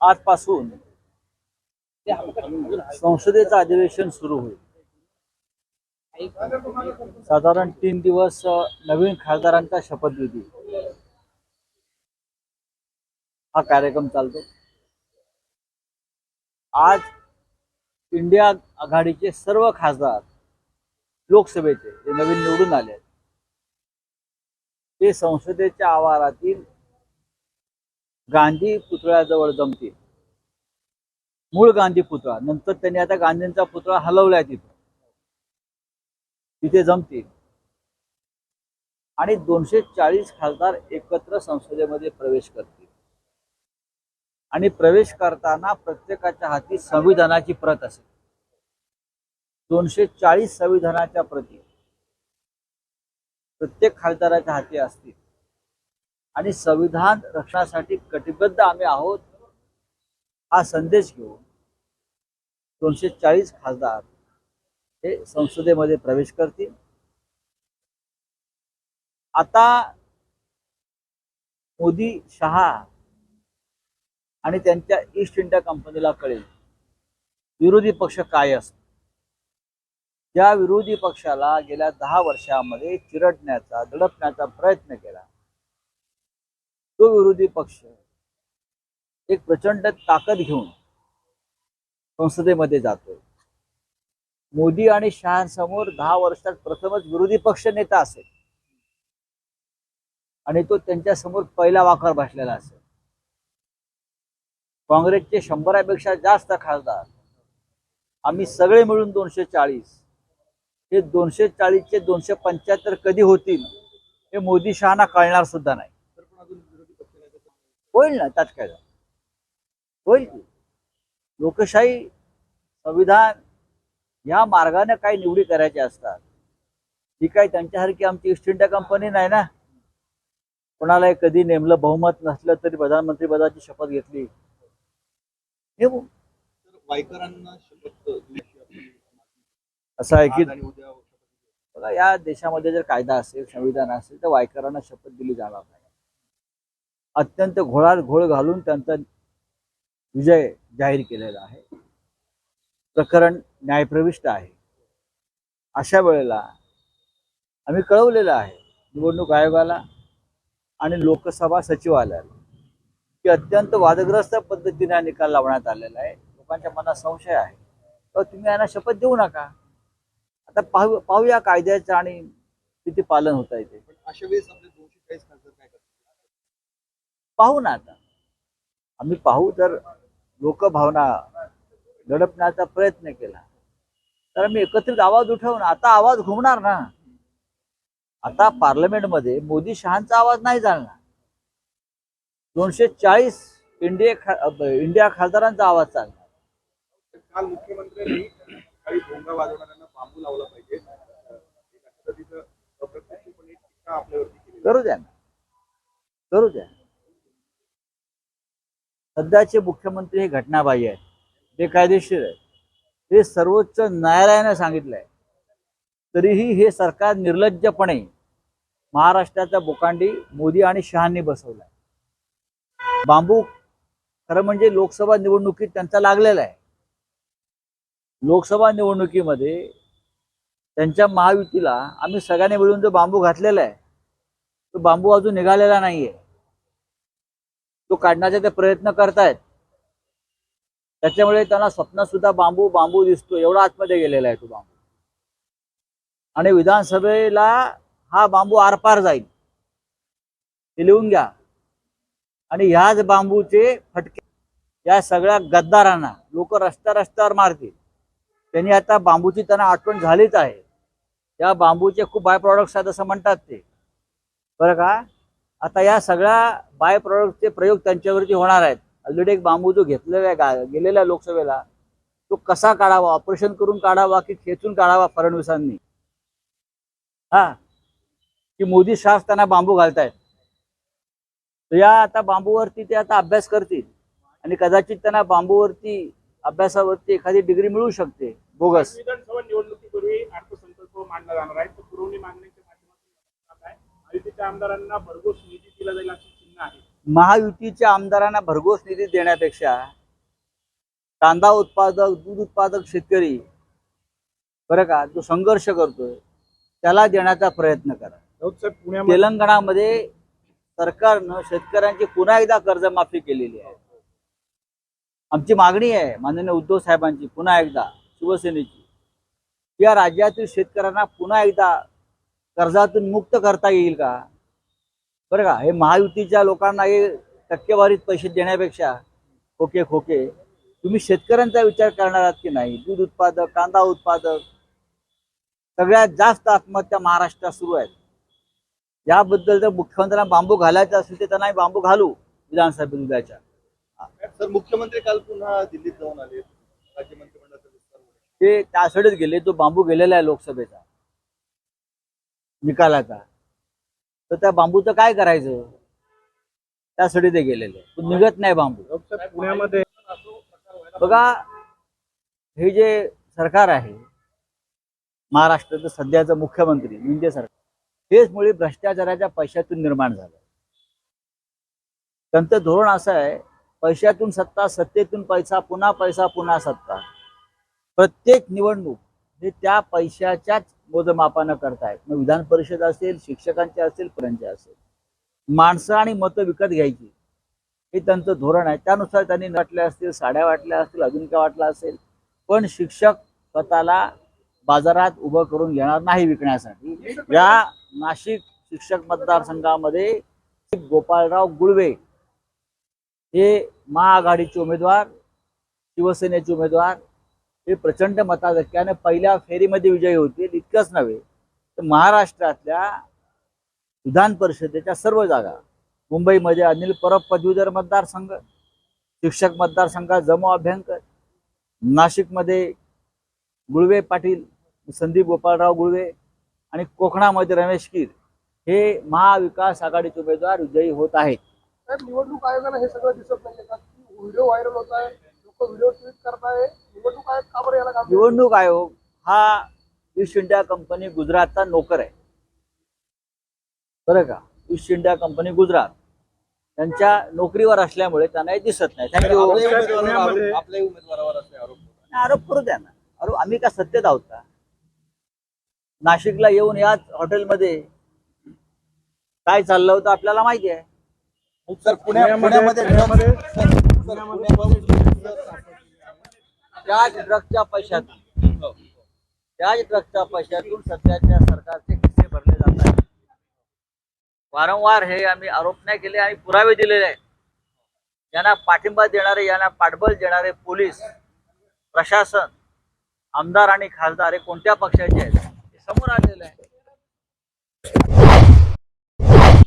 आजपासून संसदेचं अधिवेशन सुरू होईल. साधारण तीन दिवस नवीन खासदारांचा शपथविधी हा कार्यक्रम चालतो. आज इंडिया आघाडीचे सर्व खासदार लोकसभेचे जे नवीन निवडून आले आहेत, ते संसदेच्या आवारातील गांधी पुतळ्याजवळ जमतील. मूळ गांधी पुतळा. नंतर त्यांनी आता गांधींचा पुतळा हलवलाय तिथे. तिथे जमतील आणि दोनशे चाळीस खासदार एकत्र संसदेमध्ये प्रवेश करतील. आणि प्रवेश करताना प्रत्येकाच्या हाती संविधानाची प्रत असेल. दोनशे चाळीस संविधानाच्या प्रती. प्रत्येक खासदाराच्या हाती असतील. आणि संविधान रक्षणासाठी कटिबद्ध आम्ही आहोत. हा संदेश घेऊन दोनशे चाळीस खासदार हे संसदेमध्ये प्रवेश करतील. आता मोदी शहा आणि त्यांच्या ईस्ट इंडिया कंपनीला कळेल विरोधी पक्ष काय असतो. ज्या विरोधी पक्षाला गेल्या दहा वर्षामध्ये चिरडण्याचा दडपण्याचा प्रयत्न केला तो विरोधी पक्ष एक प्रचंड ताकद घेऊन संसदेमध्ये जातोय. मोदी आणि शहांसमोर दहा वर्षात प्रथमच विरोधी पक्ष नेता असेल. आणि तो त्यांच्यासमोर पहिला वाकर भासलेला असेल. काँग्रेसचे शंभरापेक्षा जास्त खासदार आम्ही सगळे मिळून दोनशे चाळीस हे दोनशे चाळीसचे दोनशे पंच्याहत्तर कधी होतील हे मोदी शहाना कळणार सुद्धा नाही. होईल ना त्यात काय झालं? होईल की? लोकशाही संविधान या मार्गाने काही निवडी करायच्या असतात. ही काही त्यांच्यासारखी आमची ईस्ट इंडिया कंपनी नाही ना? कोणाला कधी नेमलं बहुमत नसलं तरी प्रधानमंत्री पदाची शपथ घेतली. असं आहे की बघा या देशामध्ये जर कायदा असेल संविधान असेल तर वायकरांना शपथ दिली जाणार नाही. अत्यंत घोळात घोळ घालून त्यांचा विजय जाहीर केलेला आहे. प्रकरण न्यायप्रविष्ट आहे. अशा वेळेला आम्ही कळवलेलं आहे निवडणूक आयोगाला आणि लोकसभा सचिवालयाला की अत्यंत वादग्रस्त पद्धतीने हा निकाल लावण्यात आलेला आहे. लोकांच्या मनात संशय आहे. तर तुम्ही यांना शपथ देऊ नका. आता पाहू पाहूया कायद्याचं आणि किती पालन होत आहे ते. अशा वेळेस पाहू ना आता. आम्ही पाहू तर लोकभावना दडपण्याचा प्रयत्न केला. तर आम्ही एकत्रित आवाज उठवून आता आवाज घुमणार ना? आता पार्लमेंटमध्ये मोदी शहांचा आवाज नाही चालणार दोनशे चाळीस इंडिया खा इंडिया खासदारांचा आवाज चालणार काल मुख्यमंत्र्यांनी काही भोंगा वाजवणाऱ्यांना बांबू लावला पाहिजे. करू द्या ना. करू द्या. सध्याचे मुख्यमंत्री हे घटनाबाह्य आहेत. बेकायदेशीर आहेत. हे सर्वोच्च न्यायालयाने आहे तरीही हे सरकार निर्लज्जपणे महाराष्ट्राचा बोकांडी मोदी आणि शहांनी बसवलाय. बांबू खरं म्हणजे लोकसभा निवडणुकीत त्यांचा लागलेला आहे. लोकसभा निवडणुकीमध्ये त्यांच्या महायुतीला आम्ही सगळ्यांनी मिळून जो बांबू घातलेला आहे तो बांबू अजून निघालेला नाहीये. तो काढण्याचा ते प्रयत्न करतायत. त्याच्यामुळे त्यांना स्वप्न सुद्धा बांबू बांबू दिसतो. एवढा आतमध्ये गेलेला आहे तो बांबू. आणि विधानसभेला हा बांबू आरपार जाईल. ते लिहून घ्या. आणि ह्याच बांबूचे फटके या सगळ्या गद्दारांना लोक रस्त्या रस्त्यावर मारतील. त्यांनी आता बांबूची त्यांना आठवण झालीच आहे. या बांबूचे खूप बाय प्रॉडक्ट्स आहेत असं म्हणतात ते. बरं का? आता या सगळ्या बाय प्रॉडक्टचे प्रयोग त्यांच्यावरती होणार आहेत. ऑलरेडी एक बांबू जो घेतलेला आहे गा- गेलेल्या लोकसभेला तो कसा काढावा? ऑपरेशन करून काढावा की खेचून काढावा फडणवीसांनी? हा. की मोदी शास त्यांना बांबू घालतायत. तर या आता बांबूवरती ते आता अभ्यास करतील. आणि कदाचित त्यांना बांबूवरती अभ्यासावरती एखादी डिग्री मिळू शकते. बोगस. विधानसभा निवडणुकीपूर्वी अर्थसंकल्प मांडला जाणार आहे तो पुरवणी मागण्याच्या माध्यमातून आहे महायुतीच्या आमदारांना भरघोस निधी दिला जाईल अशी चिन्ह आहे. महायुतीच्या आमदारांना भरघोस निधी देण्यापेक्षा कांदा उत्पादक दूध उत्पादक शेतकरी बरं का जो संघर्ष करतोय त्याला देण्याचा प्रयत्न करा. पुण्यामध्ये तेलंगणामध्ये सरकारनं शेतकऱ्यांची पुन्हा एकदा कर्जमाफी केलेली आहे. आमची मागणी आहे माननीय उद्धव साहेबांची पुन्हा एकदा शिवसेनेची. या राज्यातील शेतकऱ्यांना पुन्हा एकदा कर्जातून मुक्त करता येईल का? बरं का? हे महायुतीच्या लोकांना हे टक्केवारीत पैसे देण्यापेक्षा खोके खोके. तुम्ही शेतकऱ्यांचा विचार करणार आहात की नाही? दूध उत्पादक कांदा उत्पादक सगळ्यात जास्त आत्महत्या महाराष्ट्रात सुरू आहेत. याबद्दल जर मुख्यमंत्र्यांना बांबू घालायचा असेल तर त्यांना बांबू घालू विधानसभेत उद्याच्या. सर मुख्यमंत्री काल पुन्हा दिल्लीत जाऊन आले. राज्य मंत्रिमंडळाचा विस्तार होईल. ते त्यासाठीच गेले. तो बांबू गेलेला आहे लोकसभेचा. निकालाचा. तर त्या बांबूचं काय करायचं? त्यासाठी ते गेलेले. तो निघत नाही बांबू. पुण्यामध्ये बघा हे जे सरकार आहे महाराष्ट्राचं सध्याचं मुख्यमंत्री म्हणजे सरकार हेच मुळे भ्रष्टाचाराच्या पैशातून निर्माण झालं. त्यांचं धोरण असं आहे पैशातून सत्ता सत्तेतून पैसा पुन्हा पैसा पुन्हा सत्ता. प्रत्येक निवडणूक हे त्या पैशाच्याच मोजमापानं करतायत मग विधान परिषद असेल शिक्षकांचे असेल पर्यंत असेल. माणसं आणि मतं विकत घ्यायची. हे त्यांचं धोरण आहे. त्यानुसार त्यांनी वाटल्या असतील साड्या वाटल्या असतील अजून काय वाटलं असेल पण शिक्षक स्वतःला बाजारात उभं करून घेणार नाही विकण्यासाठी. या नाशिक शिक्षक मतदारसंघामध्ये गोपाळराव गुळवे हे महाआघाडीचे उमेदवार शिवसेनेचे उमेदवार हे प्रचंड मताधिक्याने पहिल्या फेरीमध्ये विजयी होतील इतकंच नव्हे तर महाराष्ट्रातल्या विधान परिषदेच्या सर्व जागा मुंबईमध्ये अनिल परब पदवीधर मतदारसंघ शिक्षक मतदारसंघात जमो अभ्यंकर नाशिकमध्ये गुळवे पाटील संदीप गोपाळराव गुळवे आणि कोकणामध्ये रमेश कीर हे महाविकास आघाडीचे उमेदवार विजयी होत आहेत. निवडणूक आयोगाला हे सगळं दिसत नाही व्हिडिओ व्हायरल होत आहे. व्हिडिओ ट्विट करताय. निवडणूक आयोग का बरं याला काम निवडणूक आयोग हा ईस्ट इंडिया कंपनी गुजरातचा नोकर आहे. बरं का? East India Company Gujarat. त्यांच्या नोकरीवर असल्यामुळे त्यांना हे दिसत नाही. थँक्यू साहेब, उमेदवारावर आरोप- असे करू द्या ना. अरे आम्ही का सत्तेत आहोत का? नाशिकला येऊन याच हॉटेलमध्ये काय चाललं होतं आपल्याला माहिती आहे? सर पुण्या पुण्यामध्ये- पुण्यामध्ये पुण्यामध्ये- त्याच ड्रगच्या पैशातून. त्याच ड्रगच्या पैशातून सध्याच्या सरकारचे किस्से भरले जात आहेत. वारंवार हे आम्ही आरोप नाही केले आणि पुरावे दिलेले आहेत. यांना पाठिंबा देणारे यांना पाठबळ देणारे पोलीस प्रशासन आमदार आणि खासदार हे कोणत्या पक्षाचे आहेत? हे समोर आहे